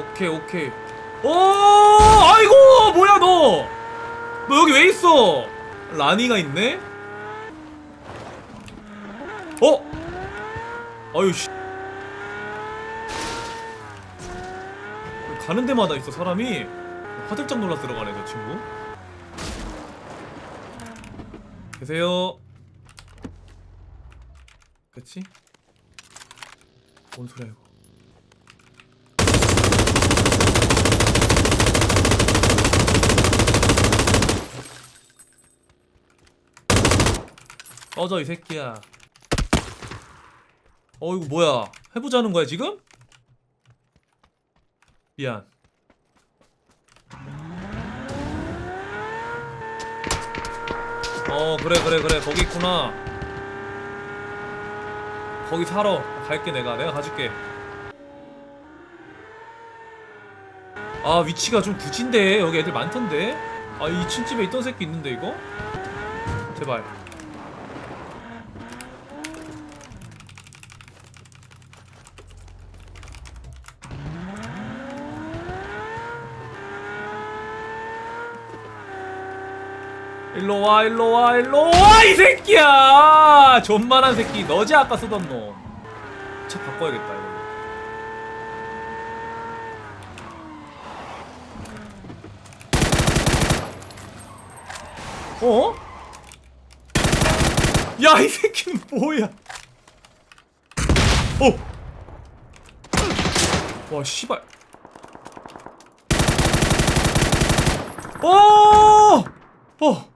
오케이 오케이. 오 아이고 뭐야 너. 너 여기 왜 있어? 라니가 있네? 어? 아유 씨. 가는 데마다 있어 사람이? 화들짝 놀라 들어가네 저 친구. 계세요. 그치? 뭔 소리야 이거 꺼져 이 새끼야. 어 이거 뭐야? 해보자는 거야 지금? 미안. 어 그래 그래 그래. 거기 있구나. 거기 살아. 갈게 내가. 내가 가줄게. 아 위치가 좀 굳인데. 여기 애들 많던데. 아 2층 집에 있던 새끼 있는데 이거? 제발 일로 와 일로 와 일로 와 이 새끼야 존만한 새끼 너지 아까 쓰던 놈차 바꿔야겠다 이거 어? 야 이 새끼는 뭐야 어! 와 씨발 어! 어! 어!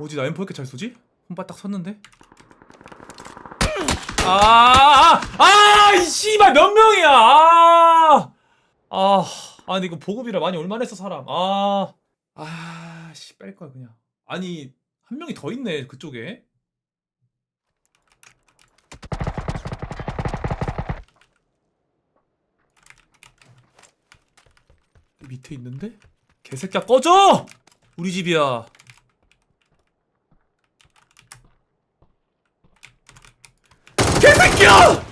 어디 나 M4 이렇게 잘 쏘지? 혼바 딱 섰는데? 아! 아! 아! 이 씨발 몇 명이야! 아! 아! 아 근데 이거 보급이라 많이 올만 했어 사람 아! 아... 씨 뺄 거야 그냥 아니 한 명이 더 있네 그쪽에 밑에 있는데? 개새끼야 꺼져! 우리 집이야. 개 새끼야!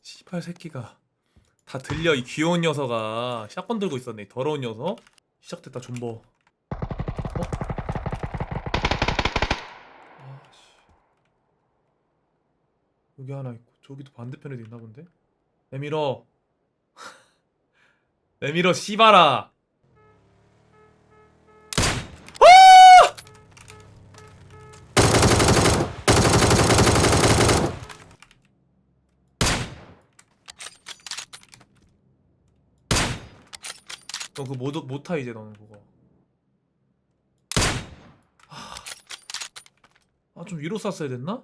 씨발 새끼가. 다 들려 이 귀여운 녀석아. 샷건 들고 있었네 이 더러운 녀석. 시작됐다 존버. 어? 아씨. 여기 하나 있고 저기도 반대편에도 있나 본데? 내밀어. 내밀어 씨발아 너 그거 못, 못타 이제 너는 그거. 아 좀 위로 쐈어야 됐나?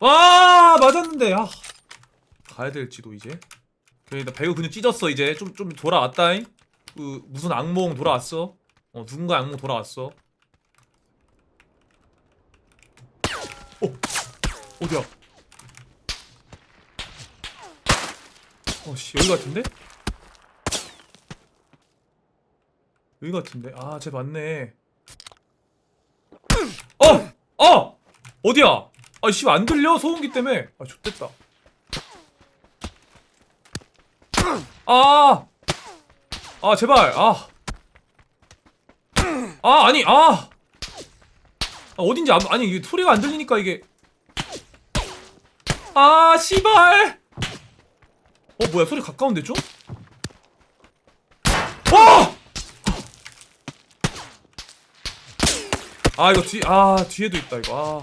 와 맞았는데. 아. 가야 될지도 이제. 그래 나 배우 그냥 찢었어 이제. 좀 좀 돌아왔다잉? 그 무슨 악몽 돌아왔어? 어 누군가 악몽 돌아왔어. 어 어디야? 어씨 여기 같은데? 여기 같은데? 아, 쟤 맞네. 어! 어! 어디야? 아, 씨, 안 들려? 소음기 때문에. 아, 좋됐다. 아! 아, 제발. 아. 아, 아니, 아! 아 어딘지 안, 아니, 이게 소리가 안 들리니까 이게. 아, 씨발! 어, 뭐야, 소리 가까운데 좀? 어! 아 이거 뒤, 아 뒤에도 있다 이거. 아.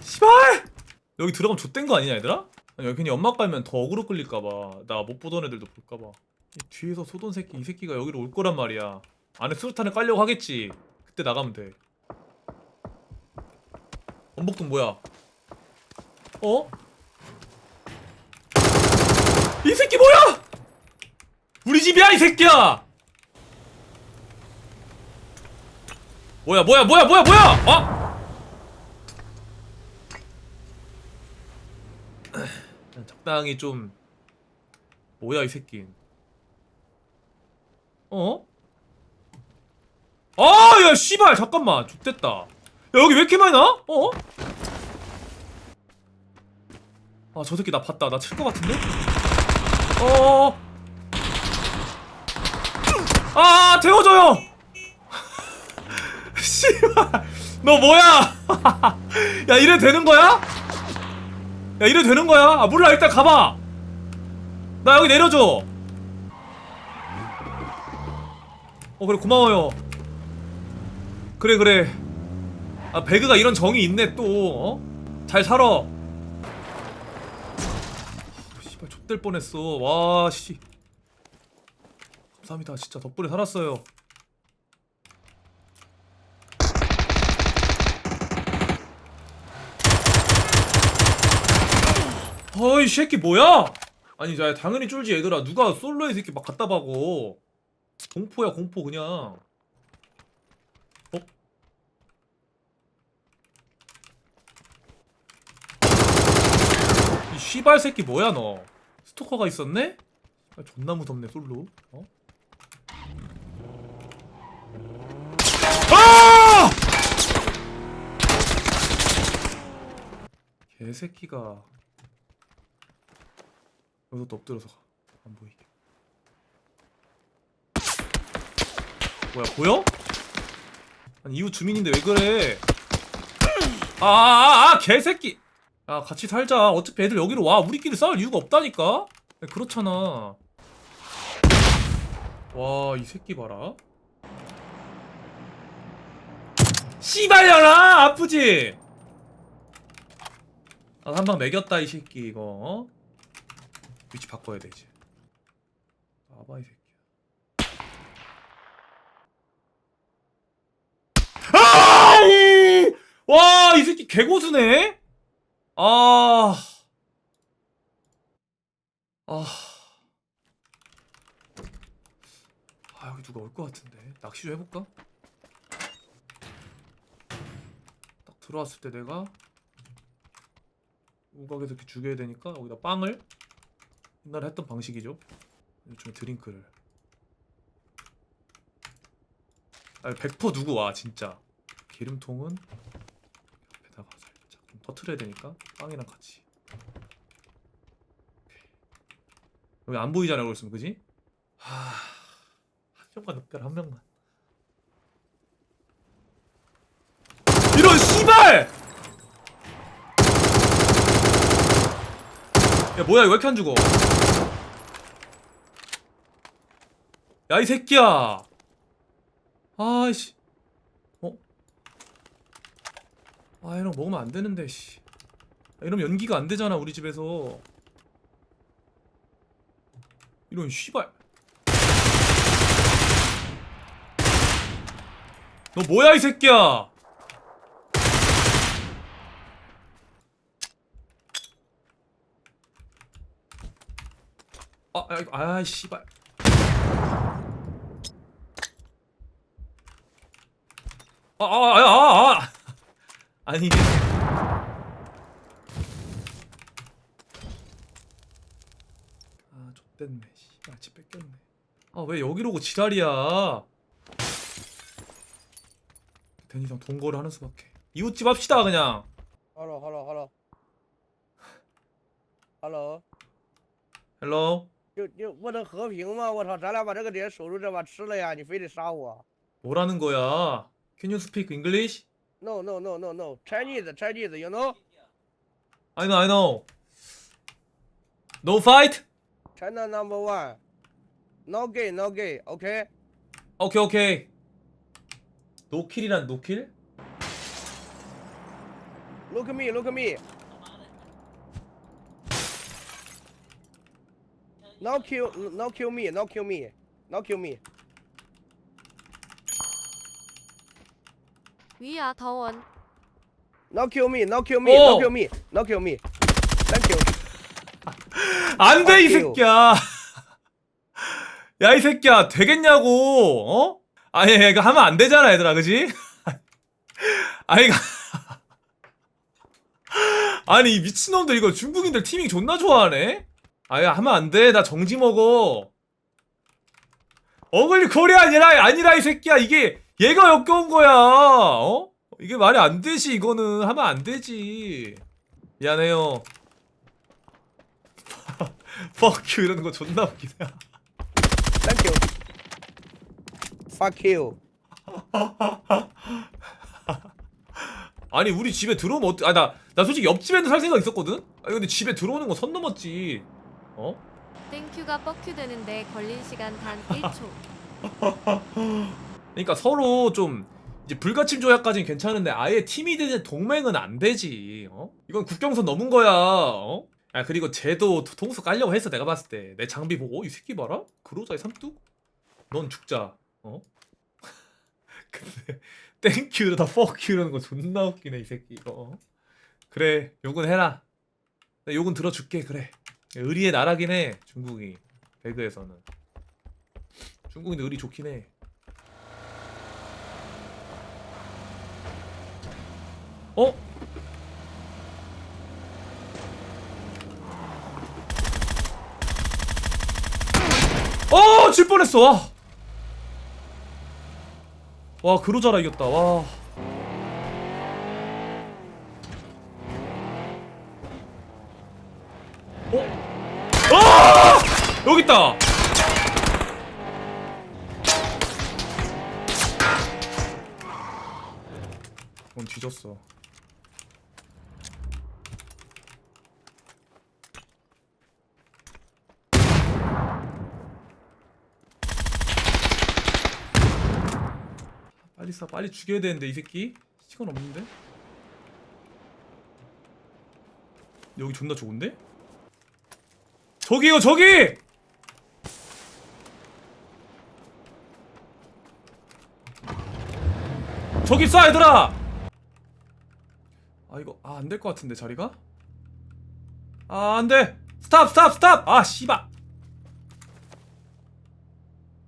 씨발! 여기 들어가면 좆된 거 아니냐 얘들아? 아니 여기 괜히 연막 깔면 더 어그로 끌릴까봐. 나 못 보던 애들도 볼까봐. 이 뒤에서 쏘던 새끼 이 새끼가 여기로 올 거란 말이야. 안에 수류탄을 깔려고 하겠지. 그때 나가면 돼. 원복동 뭐야? 어? 이 새끼 뭐야? 우리 집이야 이 새끼야! 뭐야 뭐야 뭐야 뭐야 뭐야! 어? 적당히 좀 뭐야 이 새끼 어? 아야 씨발 잠깐만 죽됐다 야 여기 왜 이렇게 많이 나? 어? 아저 새끼 나 봤다 나 칠 것 같은데? 어. 아 태워줘요. 씨발 너 뭐야? 야 이래 되는 거야? 야 이래 되는 거야? 아 몰라 일단 가봐. 나 여기 내려줘. 어 그래 고마워요. 그래 그래. 아 배그가 이런 정이 있네 또. 어? 잘 살아. 어, 씨발 좆될 뻔했어. 와 씨. 감사합니다. 진짜 덕분에 살았어요. 어이 새끼 뭐야? 아니 자 당연히 쫄지 얘들아 누가 솔로에서 이렇게 막 갖다 박어 공포야 공포 그냥 어? 이 씨발 새끼 뭐야 너 스토커가 있었네? 아, 존나 무섭네 솔로 어? 아! 개새끼가 여기서 또 엎드려서 가. 안 보이게. 뭐야 보여? 아니 이웃 주민인데 왜 그래? 아아아 아, 아, 개새끼! 야 같이 살자. 어차피 애들 여기로 와. 우리끼리 싸울 이유가 없다니까. 야, 그렇잖아. 와 이 새끼 봐라. 씨발려라 아프지? 아, 한 방 매겼다 이 새끼 이거 어? 위치 바꿔야 돼 이제 아봐 이 새끼야 아이! 와, 이 새끼 개고수네? 아. 아. 아, 여기 누가 올 것 같은데. 낚시 좀 해볼까? 딱 들어왔을 때 내가 우각에서 이렇게 죽여야 되니까 여기다 빵을 옛날에 했던 방식이죠. 요즘에 드링크를. 아, 100% 누구 와, 진짜. 기름통은 옆에다가 살짝 좀 터트려야 되니까 빵이랑 같이 여기 안 보이잖아 그러고 있으면 그지? 하 한 명만 눕혀라 한 명만 이런 씨발! 야 뭐야 왜 이렇게 안 죽어 야 이 새끼야 아이씨 어? 아 이런 거 먹으면 안 되는데 씨. 아, 이러면 연기가 안 되잖아 우리 집에서. 이런 씨발. 너 뭐야 이 새끼야? 아, 아, 이거- 아, 씨발. 아, 아, 아, 아, 아. 이게 아 좆됐네 씨발. 집 뺏겼네. 아 왜 여기로 오고 지랄이야? 대니상 동거를 하는 수밖에. 이웃집 합시다 그냥. Hello, hello, hello. Hello， 헬로 就就不能和平吗？我操，咱俩把这个点守住这把吃了呀，你非得杀我뭐라는 거야 Can you speak English? ？No, no, no, no, no. Chinese, Chinese, you know? I know I know No fight? China number one. No gay, no gay. Okay? 오케이 오케이 노킬이란 노킬? Look at me, look at me. No kill, no kill me, no kill me, no kill me. 위야 더원 No kill me, no kill me, no 오! kill me, no kill me. Thank you. 안 돼 이 오케이. 새끼야. 야 이 새끼야 되겠냐고 어? 아니 이거 하면 안 되잖아 얘들아 그지? 아니 이거 아니 이 미친놈들 이거 중국인들 티밍 존나 좋아하네? 아야 하면 안 돼. 나 정지 먹어. 어글리 코리 아니라 아니라 이 새끼야. 이게 얘가 역겨운 거야. 어? 이게 말이 안 되지 이거는. 하면 안 되지. 미안해요. Fuck you 이러는 거 존나 웃기네. Thank you. Fuck you. 아니 우리 집에 들어오면 어때 아나 나 솔직히 옆집에는 살 생각 있었거든? 아 근데 집에 들어오는 거 선 넘었지 어? 땡큐가 뻑큐 되는데 걸린 시간 단 1초. 그러니까 서로 좀 이제 불가침 조약까지는 괜찮은데 아예 팀이 되는 동맹은 안 되지. 어? 이건 국경선 넘은 거야. 어? 아 그리고 쟤도 통수 깔려고 했어 내가 봤을 때 내 장비 보고 어, 이 새끼 봐라 그로자의 삼뚝 넌 죽자 어 근데 땡큐 이러다 퍽큐 이러는 거 존나 웃기네 이 새끼 이거 어? 그래 욕은 해라 나 욕은 들어줄게 그래 의리의 나라긴 해 중국이 배그에서는 중국인데 의리 좋긴 해 어? 어! 질 뻔했어 와. 와 그로자라 이겼다 와 어? 아! 여기 있다. 넌 뒤졌어. 빨리 쏴 빨리 죽여야 되는데 이 새끼. 시간 없는데? 여기 존나 좋은데? 저기요 저기 저기 쏴 얘들아! 아 이거 아 안 될 것 같은데 자리가? 아 안돼! 스탑 스탑 스탑! 아 씨발!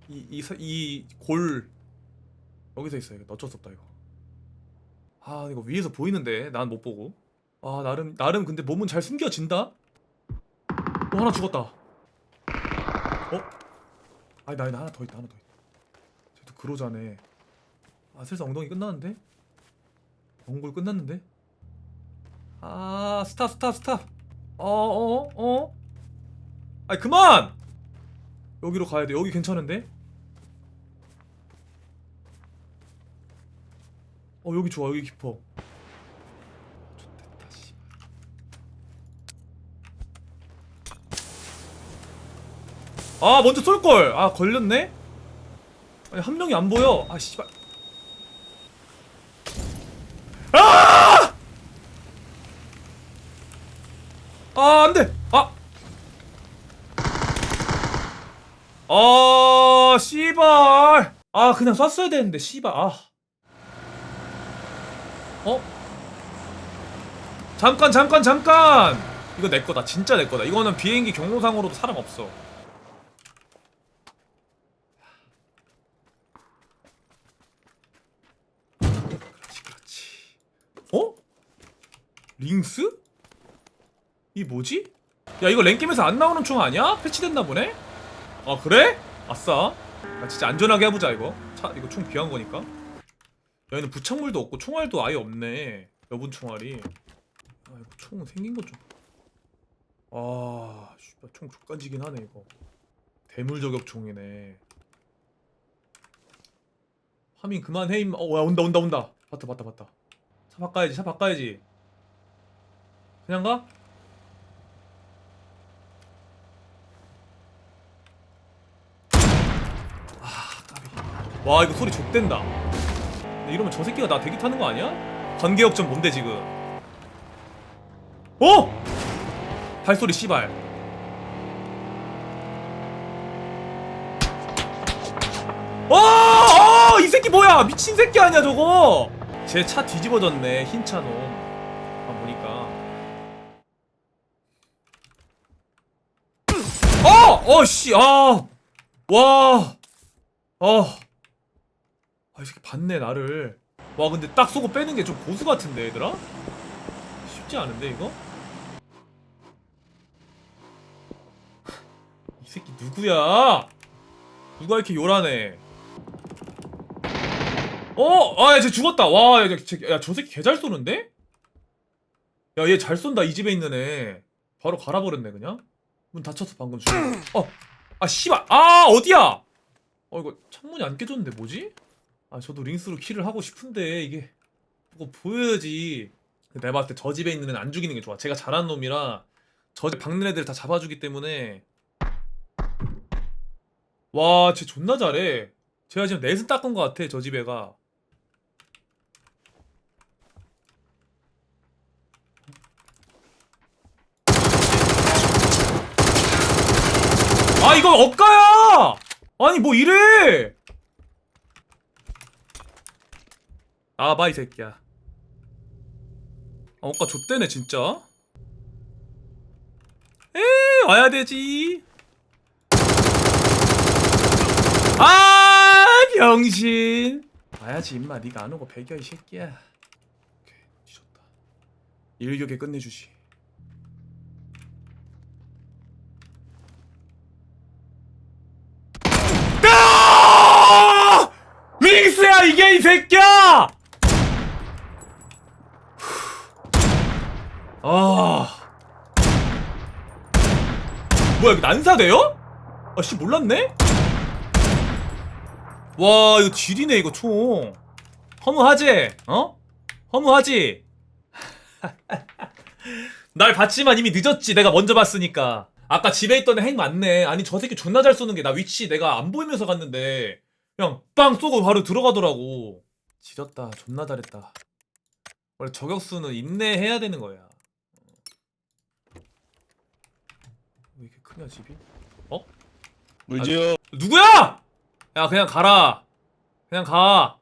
이이이골. 여기서 있어 이거. 어쩔 수 없다 이거. 아 이거 위에서 보이는데 난 못 보고. 아 나름 나름 근데 몸은 잘 숨겨진다? 어 하나 죽었다. 어? 아니 나 하나 더 있다 하나 더 있다. 쟤도 그로자네 아 슬슬 엉덩이 끝나는데? 엉골 끝났는데? 아 스탑 스탑 스탑. 어어어? 어, 어? 아니 그만! 여기로 가야 돼. 여기 괜찮은데? 어 여기 좋아. 여기 깊어. 아 먼저 쏠걸! 아 걸렸네? 아니 한 명이 안 보여. 아 씨발 아 안돼 아 아, 씨발. 아, 그냥 쐈어야 되는데, 씨발. 아. 어? 잠깐 잠깐 잠깐 이거 내 거다 진짜 내 거다 이거는 비행기 경로상으로도 사람 없어 그렇지 그렇지 어? 링스? 이 뭐지? 야 이거 랭겜에서 안 나오는 총 아니야? 패치됐나 보네? 아 그래? 아싸 아, 진짜 안전하게 해보자 이거 차 이거 총 귀한 거니까 여기는 부착물도 없고 총알도 아예 없네. 여분 총알이. 아 이거 총 생긴 것 좀. 아, 씨발 총 족간지긴 하네 이거. 대물 저격 총이네. 파밍 그만해 임마. 어, 야 온다 온다 온다. 봤다 봤다 봤다. 차 바꿔야지 차 바꿔야지. 그냥 가? 아, 까비. 와 이거 소리 족된다. 이러면 저 새끼가 나 대기 타는 거 아니야? 관계역전 뭔데 지금? 어? 발소리 씨발. 어, 어, 이 새끼 뭐야? 미친 새끼 아니야 저거? 제 차 뒤집어졌네 흰 차놈. 아 보니까. 어, 어, 씨, 아, 와, 아. 아, 이 새끼 봤네, 나를. 와, 근데 딱 쏘고 빼는 게 좀 고수 같은데, 얘들아? 쉽지 않은데, 이거? 이 새끼 누구야? 누가 이렇게 요란해? 어? 아, 야, 쟤 죽었다. 와, 야, 쟤, 야, 저 새끼 개 잘 쏘는데? 야, 얘 잘 쏜다. 이 집에 있는 애. 바로 갈아버렸네, 그냥. 문 닫혔어, 방금 죽어. 어, 아, 씨발. 아, 어디야? 어, 이거 창문이 안 깨졌는데, 뭐지? 아, 저도 링스로 킬을 하고 싶은데, 이게. 그거 보여야지. 내가 봤을 때 저 집에 있는 애는 안 죽이는 게 좋아. 제가 잘하는 놈이라, 저 집 박는 애들 다 잡아주기 때문에. 와, 쟤 존나 잘해. 제가 지금 넷은 닦은 것 같아, 저 집애가. 아 이거 억가야! 아니 뭐 이래! 아봐 이 새끼야. 아 억가 좆대네 진짜? 에 와야 되지. 아 병신. 와야지 임마. 네가 안 오고 배겨 이 새끼야. 오케이 뒤졌다. 일격에 끝내주지. 아! 윙스야 이게 이 새끼야! 아 뭐야 이거 난사돼요? 아씨 몰랐네? 와 이거 지리네 이거 총 허무하지? 어? 허무하지? 날 봤지만 이미 늦었지 내가 먼저 봤으니까 아까 집에 있던 애핵 맞네 아니 저 새끼 존나 잘 쏘는 게 나 위치 내가 안 보이면서 갔는데 그냥 빵 쏘고 바로 들어가더라고 지렸다 존나 잘했다 원래 저격수는 인내해야 되는 거야 왜 이렇게 크냐 집이? 어? 물지요. 누구야? 야 그냥 가라 그냥 가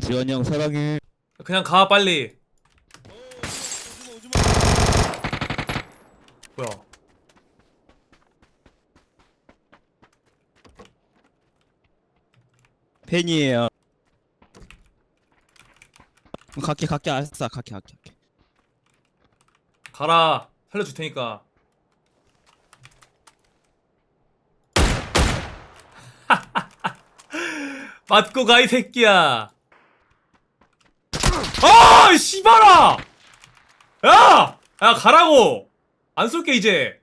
지원이 형 사랑해. 그냥 가 빨리 뭐야 팬이에요. 갈게 갈게 알았어 갈게 갈게 갈게. 가라 살려줄 테니까 맞고 가 이 새끼야. 아 씨발아! 야! 야 가라고! 안 쏠게 이제.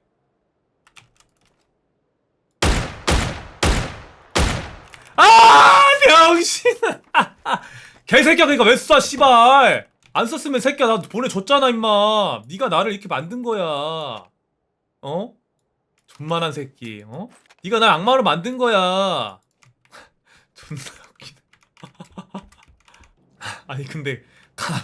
아 병신! 개새끼야 그니까 왜 쏴 씨발! 안 썼으면 새끼야 나 보내줬잖아 임마. 네가 나를 이렇게 만든 거야. 어? 존만한 새끼 어? 네가 날 악마로 만든 거야 존나 웃기네 아니 근데 가,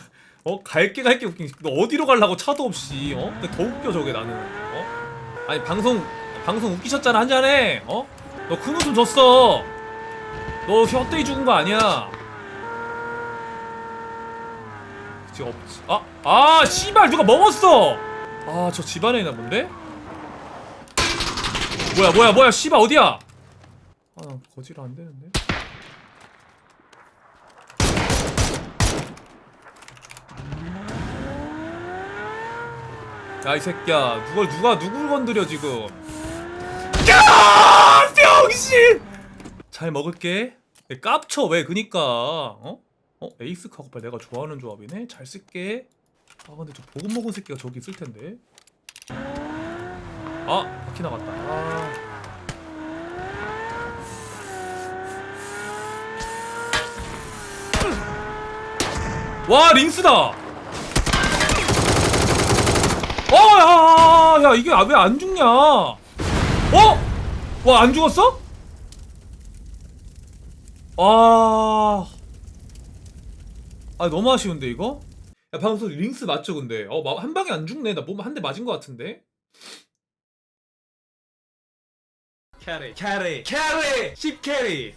어? 갈게 갈게 웃긴 너 어디로 가려고 차도 없이 어? 근데 더 웃겨 저게 나는 어? 아니 방송 방송 웃기셨잖아 한잔해 어? 너 큰 웃음 줬어 너 혀떼이 죽은 거 아니야 지금 없지 아! 아 씨발 누가 먹었어 아 저 집안에 있나 본데? 뭐야 뭐야 뭐야 씨발 어디야 아 거지라 안 되는데? 야 이 새끼야. 누굴 누가 누굴 건드려 지금? 야! 병신! 잘 먹을게. 야, 깝쳐 왜 그니까? 어? 어? 에이스 카고팔 내가 좋아하는 조합이네? 잘 쓸게. 아 근데 저 보급 먹은 새끼가 저기 있을 텐데. 아 바퀴 나갔다. 아. 와 링스다 어야야 야, 이게 왜 안 죽냐 어? 와 안 죽었어? 아... 아 너무 아쉬운데 이거? 야 방금 링스 맞죠 근데? 어 한 방에 안 죽네 나 몸 한 대 맞은 것 같은데? 캐리 캐리 캐리 10 캐리